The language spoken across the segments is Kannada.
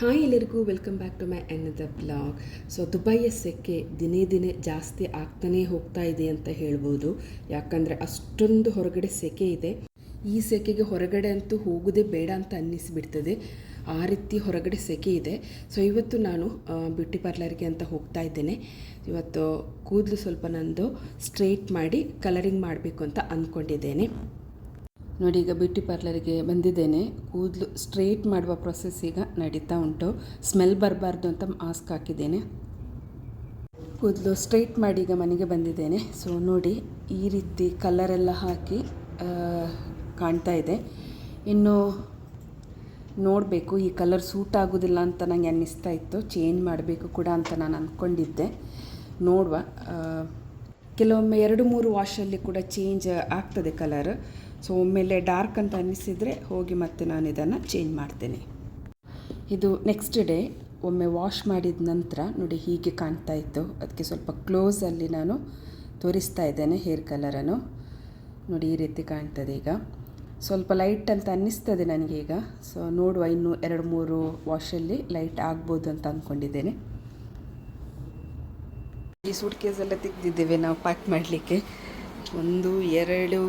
ಹಾಯ್ ಎಲ್ಲರಿಗೂ welcome back to my the blog so ದುಬೈಯ ಸೆಕೆ ದಿನೇ ದಿನೇ ಜಾಸ್ತಿ ಆಗ್ತಾನೇ ಹೋಗ್ತಾ ಇದೆ ಅಂತ ಹೇಳ್ಬೋದು. ಯಾಕಂದರೆ ಅಷ್ಟೊಂದು ಹೊರಗಡೆ ಸೆಕೆ ಇದೆ. ಈ ಸೆಕೆಗೆ ಹೊರಗಡೆ ಅಂತೂ ಹೋಗೋದೇ ಬೇಡ ಅಂತ ಅನ್ನಿಸ್ಬಿಡ್ತದೆ. ಆ ರೀತಿ ಹೊರಗಡೆ ಸೆಕೆ ಇದೆ. ಸೊ ಇವತ್ತು ನಾನು ಬ್ಯೂಟಿ ಪಾರ್ಲರ್ಗೆ ಅಂತ ಹೋಗ್ತಾ ಇದ್ದೇನೆ. ಇವತ್ತು ಕೂದಲು ಸ್ವಲ್ಪ ನಂದು ಸ್ಟ್ರೇಟ್ ಮಾಡಿ ಕಲರಿಂಗ್ ಮಾಡಬೇಕು ಅಂತ ಅಂದ್ಕೊಂಡಿದ್ದೇನೆ ನೋಡಿ, ಈಗ ಬ್ಯೂಟಿ ಪಾರ್ಲರಿಗೆ ಬಂದಿದ್ದೇನೆ. ಕೂದಲು ಸ್ಟ್ರೇಟ್ ಮಾಡುವ ಪ್ರೊಸೆಸ್ ಈಗ ನಡೀತಾ ಉಂಟು. ಸ್ಮೆಲ್ ಬರಬಾರ್ದು ಅಂತ ಮಾಸ್ಕ್ ಹಾಕಿದ್ದೇನೆ. ಕೂದಲು ಸ್ಟ್ರೈಟ್ ಮಾಡಿ ಈಗ ಮನೆಗೆ ಬಂದಿದ್ದೇನೆ. ಸೊ ನೋಡಿ, ಈ ರೀತಿ ಕಲರೆಲ್ಲ ಹಾಕಿ ಕಾಣ್ತಾ ಇದೆ. ಇನ್ನು ನೋಡಬೇಕು, ಈ ಕಲರ್ ಸೂಟ್ ಆಗೋದಿಲ್ಲ ಅಂತ ನನಗೆ ಅನ್ನಿಸ್ತಾ ಇತ್ತು. ಚೇಂಜ್ ಮಾಡಬೇಕು ಕೂಡ ಅಂತ ನಾನು ಅಂದ್ಕೊಂಡಿದ್ದೆ ನೋಡುವ ಕೆಲವೊಮ್ಮೆ ಎರಡು ಮೂರು ವಾಶಲ್ಲಿ ಕೂಡ ಚೇಂಜ್ ಆಗ್ತದೆ ಕಲರ್ ಸೊ ಒಮ್ಮೆಲೆ ಡಾರ್ಕ್ ಅಂತ ಅನ್ನಿಸಿದರೆ ಹೋಗಿ ಮತ್ತೆ ನಾನು ಇದನ್ನು ಚೇಂಜ್ ಮಾಡ್ತೇನೆ. ಇದು ನೆಕ್ಸ್ಟ್ ಡೇ, ಒಮ್ಮೆ ವಾಶ್ ಮಾಡಿದ ನಂತರ ನೋಡಿ ಹೀಗೆ ಕಾಣ್ತಾ ಇತ್ತು. ಅದಕ್ಕೆ ಸ್ವಲ್ಪ ಕ್ಲೋಸಲ್ಲಿ ನಾನು ತೋರಿಸ್ತಾ ಇದ್ದೇನೆ ಹೇರ್ ಕಲರನ್ನು ನೋಡಿ ಈ ರೀತಿ ಕಾಣ್ತದೆ ಈಗ. ಸ್ವಲ್ಪ ಲೈಟ್ ಅಂತ ಅನ್ನಿಸ್ತದೆ ನನಗೆ ಈಗ. ಸೊ ನೋಡುವ ಇನ್ನು ಎರಡು ಮೂರು ವಾಶಲ್ಲಿ ಲೈಟ್ ಆಗ್ಬೋದು ಅಂತ ಅಂದ್ಕೊಂಡಿದ್ದೇನೆ ಈ ಸೂಟ್ ಕೇಸೆಲ್ಲ ತೆಗೆದಿದ್ದೇವೆ ನಾವು ಪ್ಯಾಕ್ ಮಾಡಲಿಕ್ಕೆ. ಒಂದು, ಎರಡು,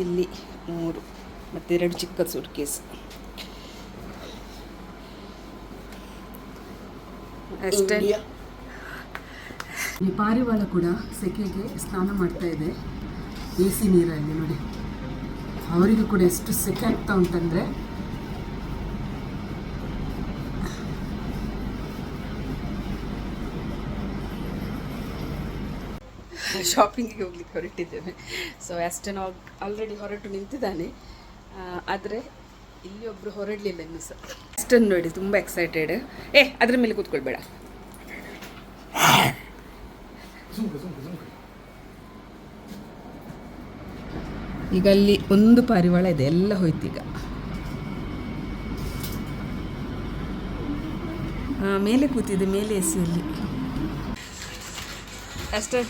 ಇಲ್ಲಿ ಮೂರು ಮತ್ತು ಎರಡು ಚಿಕ್ಕ ಸೂಟ್ ಕೇಸ್ ಅಷ್ಟೇ ಈ ಪಾರಿವಾಳ ಕೂಡ ಸೆಕೆಗೆ ಸ್ನಾನ ಮಾಡ್ತಾ ಇದೆ. ಎ ಸಿ ನೀರಲ್ಲಿ ನೋಡಿ. ಅವರಿಗೂ ಕೂಡ ಎಷ್ಟು ಸೆಕೆ ಆಗ್ತಾ ಉಂಟಂದರೆ ಶಾಪಿಂಗಿಗೆ ಹೋಗ್ಲಿಕ್ಕೆ ಹೊರಟಿದ್ದೇವೆ. ಸೊ ಅಷ್ಟೇನು ಆಲ್ರೆಡಿ ಹೊರಟು ನಿಂತಿದ್ದಾನೆ. ಆದರೆ ಇಲ್ಲಿ ಒಬ್ಬರು ಹೊರಡಲಿಲ್ಲ ಇನ್ನು ಸಹ. ಅಷ್ಟನ್ನು ನೋಡಿ ತುಂಬ ಎಕ್ಸೈಟೆಡ್ ಏ ಅದ್ರ ಮೇಲೆ ಕೂತ್ಕೊಳ್ಬೇಡ. ಈಗ ಅಲ್ಲಿ ಒಂದು ಪಾರಿವಾಳ ಇದೆ ಎಲ್ಲ ಹೋಯ್ತು ಈಗ. ಆ, ಮೇಲೆ ಕೂತಿದೆ ಮೇಲೆ ಎಸಿಯಲ್ಲಿ. ಅಷ್ಟೇ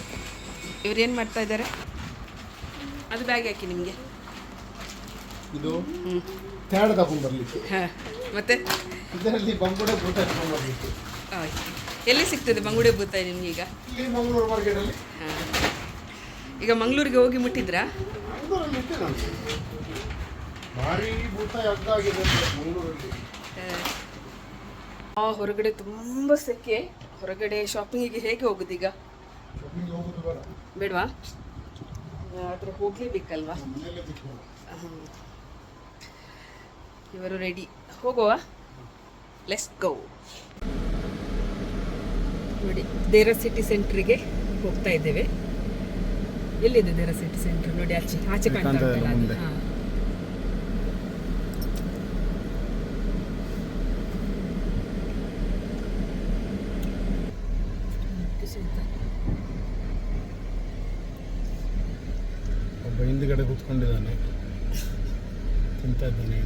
ಇವ್ರು ಏನು ಮಾಡ್ತಾ ಇದ್ದಾರೆ? ಅದು ಬ್ಯಾಗ್ ಹಾಕಿ ನಿಮಗೆ? ಇದು ತ್ಯಾಡ ಪ್ಯಾಡ್ ತಗೊಂಡ್ ಬರ್ಲಿಕ್ಕೆ. ಹಾಂ ಮತ್ತೆ? ಇದರಲ್ಲಿ ಬಂಗುಡೆ ಭೂತ ತಗೊಂಡ್ ಬರ್ಲಿಕ್ಕೆ. ಆಯ್ತು. ಎಲ್ಲಿ ಸಿಗ್ತದೆ ಬಂಗುಡೆ ಬೂತಾಯಿ ನಿಮ್ಗೆ ಈಗ? ಇಲ್ಲಿ ಮಂಗಳೂರು ಮಾರ್ಕೆಟ್ ಅಲ್ಲಿ. ಹಾಂ. ಈಗ ಮಂಗಳೂರಿಗೆ ಹೋಗಿ ಮುಟ್ಟಿದ್ರಾ? ಮಂಗಳೂರಲ್ಲಿ ನಾನು. ಭಾರಿ ಬೂತ ಅಗ್ಗಾಗಿದೆ ಅಂತ ಮಂಗಳೂರಲ್ಲಿ. ಆ ಹೊರಗಡೆ ತುಂಬ ಸೆಕೆ. ಹೊರಗಡೆ ಶಾಪಿಂಗಿಗೆ ಹೇಗೆ ಹೋಗುದೀಗ? ಶಾಪಿಂಗ್ ಹೋಗುದು ಬೇಡ. ಬೇಡವಾ? ಆದರೆ ಹೋಗಲೇಬೇಕಲ್ವಾ? ಇವರು ರೆಡಿ ಹೋಗುವ? ಲೆಸ್ ಗೋ ನೋಡಿ ದೇರ ಸಿಟಿ ಸೆಂಟ್ರಿಗೆ ಹೋಗ್ತಾ ಇದ್ದೇವೆ. ಎಲ್ಲಿದೆ ದೇರ ಸಿಟಿ ಸೆಂಟರ್ ನೋಡಿ ಆಚೆ ಆಚೆ ಕಾಣ್ತಾ ಉಂಟಲ್ಲ ಅದು. ಮುಂದೆ. ಹಾ. ಒಬ್ಬ ಹಿಂದ್ಗಡೆ ಕೂತ್ಕೊಂಡಿದ್ದಾನೆ. ತಿಂತಾ ಇದ್ದಾನೆ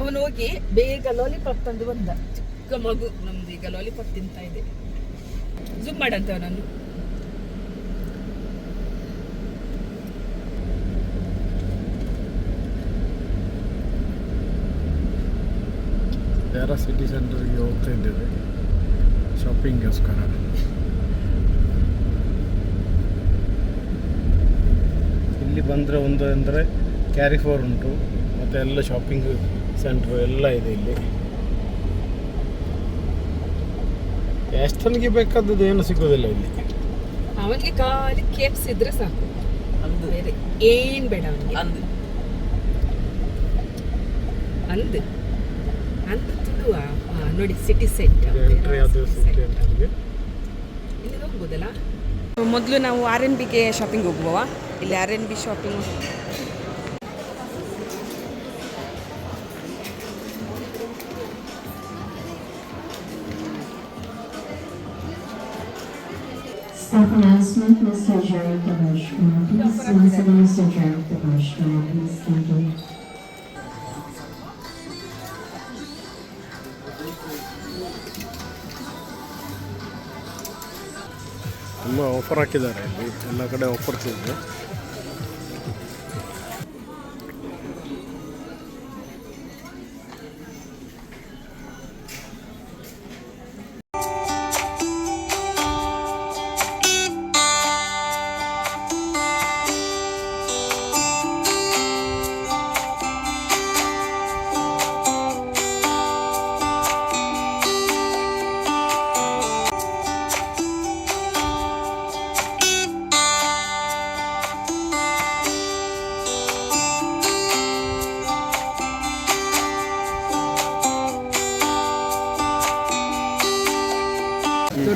ಅವನು ಹೋಗಿ ಬೇಗ ಲಾಲಿಪಾಪ್ ತಂದು ಬಂದ. ಚಿಕ್ಕ ಮಗು ನಮ್ದು ಈಗ ಲಾಲಿಪಾಪ್ ತಿಂತಾ ಇದೆ ಜೂಮ್ ಮಾಡಂತೆ ನಾನು ಪ್ಯಾರಾ ಸಿಟಿ ಸೆಂಟರ್ಗೆ ಹೋಗ್ತಾ ಇದ್ದೇವೆ. ಶಾಪಿಂಗ್ಗೋಸ್ಕರ ಇಲ್ಲಿ ಬಂದರೆ ಒಂದು ಅಂದರೆ ಕ್ಯಾರಿ ಫೋರ್ ಉಂಟು ಮತ್ತು ಎಲ್ಲ ಶಾಪಿಂಗ್ ಸೆಂಟ್ರು ಎಲ್ಲ ಇದೆ ಇಲ್ಲಿ. ಎಷ್ಟನಿಗೆ ಬೇಕಾದದ್ದು ಏನು ಸಿಗೋದಿಲ್ಲ ಇಲ್ಲಿ? ಅವನಿಗೆ ಖಾಲಿ ಕೇಪ್ಸ್ ಇದ್ರೆ ಸಾಕು. ಬೇರೆ ಏನು ಬೇಡ ಅವನಿಗೆ. ಅಂದ್. ಅಂದ್. ಅಂದು ತುಳುವ ನೋಡಿ ಸಿಟಿ ಅದು ಸಿಟಿ ಇಲ್ಲಿ ಹೋಗ್ಬೋದಲ್ಲ? ಮೊದಲು ನಾವು ಆರ್ ಎನ್ ಬಿಗೆ ಶಾಪಿಂಗ್ ಹೋಗುವ ಇಲ್ಲಿ R N B shopping Staff announcement, Mr. Jerry Commissioner, please, once again, Mr. Jerry Commissioner, please, thank you. ತುಂಬ ಆಫರ್ ಹಾಕಿದ್ದಾರೆ ಇಲ್ಲಿ ಎಲ್ಲ ಕಡೆ ಆಫರ್ಸ್ ಇದೆ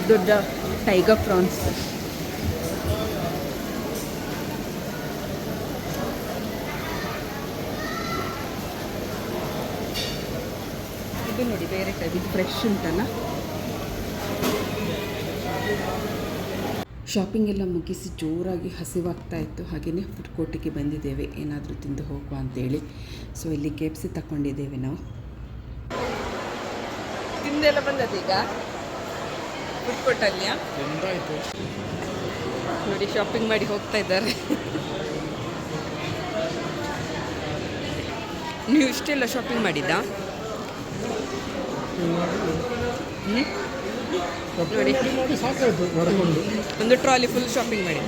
ದೊಡ್ಡ ದೊಡ್ಡ ಟೈಗರ್ ಪ್ರಾನ್ಸ್. ಇದು ನೋಡಿ ಬೇರೆ ಟೈಪ್ ಇದು ಫ್ರೆಶ್ ಉಂಟಲ್ಲ? ಶಾಪಿಂಗ್ ಎಲ್ಲ ಮುಗಿಸಿ ಜೋರಾಗಿ ಹಸಿವಾಗ್ತಾ ಇತ್ತು. ಹಾಗೆಯೇ ಫುಡ್ ಕೋರ್ಟಿಗೆ ಬಂದಿದ್ದೇವೆ. ಏನಾದರೂ ತಿಂದು ಹೋಗುವ ಅಂತೇಳಿ. ಸೊ ಇಲ್ಲಿ ಕೆಪ್ಸಿ ತಗೊಂಡಿದ್ದೇವೆ ನಾವು. ತಿಂದೆಲ್ಲ ಬಂದದ್ದು ಈಗ? ಫುಡ್ ಕೋರ್ಟಲ್ಲಿ ಎಂದಾಯಿತು. ನೋಡಿ ಶಾಪಿಂಗ್ ಮಾಡಿ ಹೋಗ್ತಾ ಇದ್ದಾರೆ. ನೀವು ಇಷ್ಟೆಲ್ಲ ಶಾಪಿಂಗ್ ಮಾಡಿದ್ದಾ? ನೋಡಿ. ಒಂದು ಟ್ರಾಲಿ ಫುಲ್ ಶಾಪಿಂಗ್ ಮಾಡಿ.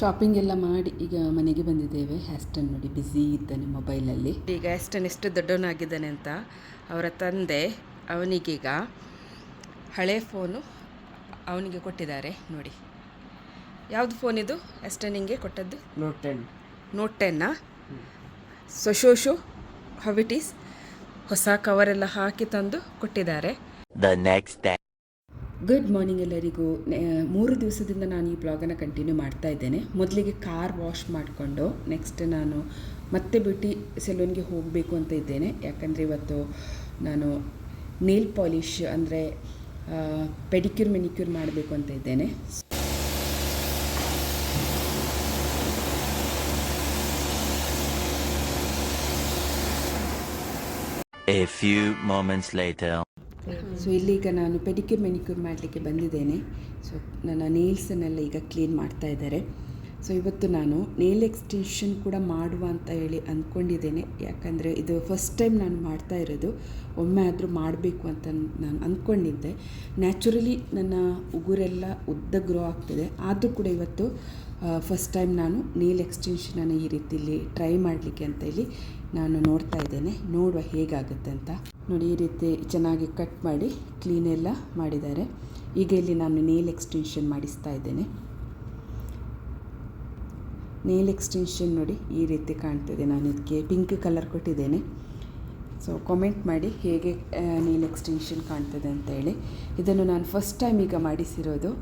ಶಾಪಿಂಗ್ ಎಲ್ಲ ಮಾಡಿ ಈಗ ಮನೆಗೆ ಬಂದಿದ್ದೇವೆ. ಹ್ಯಾಸ್ಟನ್ ನೋಡಿ ಬ್ಯುಸಿ ಇದ್ದಾನೆ ಮೊಬೈಲಲ್ಲಿ ಈಗ ಹ್ಯಾಸ್ಟನ್ ಎಷ್ಟು ದೊಡ್ಡವನಾಗಿದ್ದಾನೆ ಅಂತ ಅವರ ತಂದೆ ಅವನಿಗೀಗ ಹಳೆ ಫೋನು ಅವನಿಗೆ ಕೊಟ್ಟಿದ್ದಾರೆ ನೋಡಿ. ಯಾವುದು ಫೋನ್ ಇದು? ಹ್ಯಾಸ್ಟನಿಗೆ ಕೊಟ್ಟದ್ದು? Note ten note ಟೆನ್ನಾ so show show how it is ಹೊಸ ಕವರೆಲ್ಲ ಹಾಕಿ ತಂದು ಕೊಟ್ಟಿದ್ದಾರೆ. The next. ಗುಡ್ ಮಾರ್ನಿಂಗ್ ಎಲ್ಲರಿಗೂ. ನೆ- ಮೂರು ದಿವಸದಿಂದ ನಾನು ಈ ಬ್ಲಾಗನ್ನು ಕಂಟಿನ್ಯೂ ಮಾಡ್ತಾ ಇದ್ದೇನೆ. ಮೊದಲಿಗೆ ಕಾರ್ ವಾಶ್ ಮಾಡಿಕೊಂಡು ನೆಕ್ಸ್ಟ್ ನಾನು ಮತ್ತೆ ಬ್ಯೂಟಿ ಸೆಲೂನ್ಗೆ ಹೋಗಬೇಕು ಅಂತ ಇದ್ದೇನೆ. ಯಾಕಂದರೆ ಇವತ್ತು ನಾನು ನೇಲ್ ಪಾಲಿಷ್ ಅಂದರೆ ಪೆಡಿಕ್ಯೂರ್ ಮೆನಿಕ್ಯೂರ್ ಮಾಡಬೇಕು ಅಂತ ಇದ್ದೇನೆ. A few moments later. So ಇಲ್ಲೀಗ ನಾನು ಪೆಡಿಕ್ಯೂರ್ ಮೆನಿಕ್ಯೂರ್ ಮಾಡಲಿಕ್ಕೆ ಬಂದಿದ್ದೇನೆ. ಸೊ ನನ್ನ ನೇಲ್ಸನ್ನೆಲ್ಲ ಈಗ ಕ್ಲೀನ್ ಮಾಡ್ತಾ ಇದ್ದಾರೆ. ಸೊ ಇವತ್ತು ನಾನು ನೇಲ್ ಎಕ್ಸ್ಟೆನ್ಷನ್ ಕೂಡ ಮಾಡುವ ಅಂತ ಹೇಳಿ ಅಂದ್ಕೊಂಡಿದ್ದೇನೆ ಯಾಕಂದರೆ ಇದು ಫಸ್ಟ್ ಟೈಮ್ ನಾನು ಮಾಡ್ತಾ ಇರೋದು. ಒಮ್ಮೆ ಆದರೂ ಮಾಡಬೇಕು ಅಂತ ನಾನು ಅಂದ್ಕೊಂಡಿದ್ದೆ ನ್ಯಾಚುರಲಿ ನನ್ನ ಉಗುರೆಲ್ಲ ಉದ್ದ ಗ್ರೋ ಆಗ್ತದೆ. ಆದರೂ ಕೂಡ ಇವತ್ತು ಫಸ್ಟ್ ಟೈಮ್ ನಾನು ನೇಲ್ ಎಕ್ಸ್ಟೆನ್ಷನನ್ನು ಈ ರೀತಿಲಿ ಟ್ರೈ ಮಾಡಲಿಕ್ಕೆ ಅಂತ ಹೇಳಿ ನಾನು ನೋಡ್ತಾ ಇದ್ದೇನೆ. ನೋಡುವ ಹೇಗಾಗುತ್ತೆ ಅಂತ. ನೋಡಿ, ಈ ರೀತಿ ಚೆನ್ನಾಗಿ ಕಟ್ ಮಾಡಿ ಕ್ಲೀನೆಲ್ಲ ಮಾಡಿದ್ದಾರೆ. ಈಗ ಇಲ್ಲಿ ನಾನು ನೇಲ್ ಎಕ್ಸ್ಟೆನ್ಷನ್ ಮಾಡಿಸ್ತಾ ಇದ್ದೇನೆ. ನೇಲ್ ಎಕ್ಸ್ಟೆನ್ಷನ್ ನೋಡಿ ಈ ರೀತಿ ಕಾಣ್ತಿದೆ. ನಾನು ಇದಕ್ಕೆ ಪಿಂಕ್ ಕಲರ್ ಕೊಟ್ಟಿದ್ದೇನೆ. ಸೊ ಕಾಮೆಂಟ್ ಮಾಡಿ ಹೇಗೆ ನೇಲ್ ಎಕ್ಸ್ಟೆನ್ಷನ್ ಕಾಣ್ತದೆ ಅಂತ ಹೇಳಿ. ಇದನ್ನು ನಾನು ಫಸ್ಟ್ ಟೈಮ್ ಈಗ ಮಾಡಿಸಿರೋದು.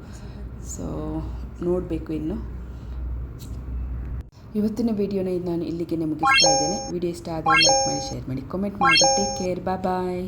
ಸೊ ನೋಡಬೇಕು ಇನ್ನು. ಇವತ್ತಿನ ವಿಡಿಯೋನ ನಾನು ಇಲ್ಲಿಗೆ ಮುಗಿಸ್ತಾ ಇದ್ದೇನೆ. ವಿಡಿಯೋ ಇಷ್ಟ ಆದರೆ ಲೈಕ್ ಮಾಡಿ ಶೇರ್ ಮಾಡಿ ಕಾಮೆಂಟ್ ಮಾಡಿ. Take care bye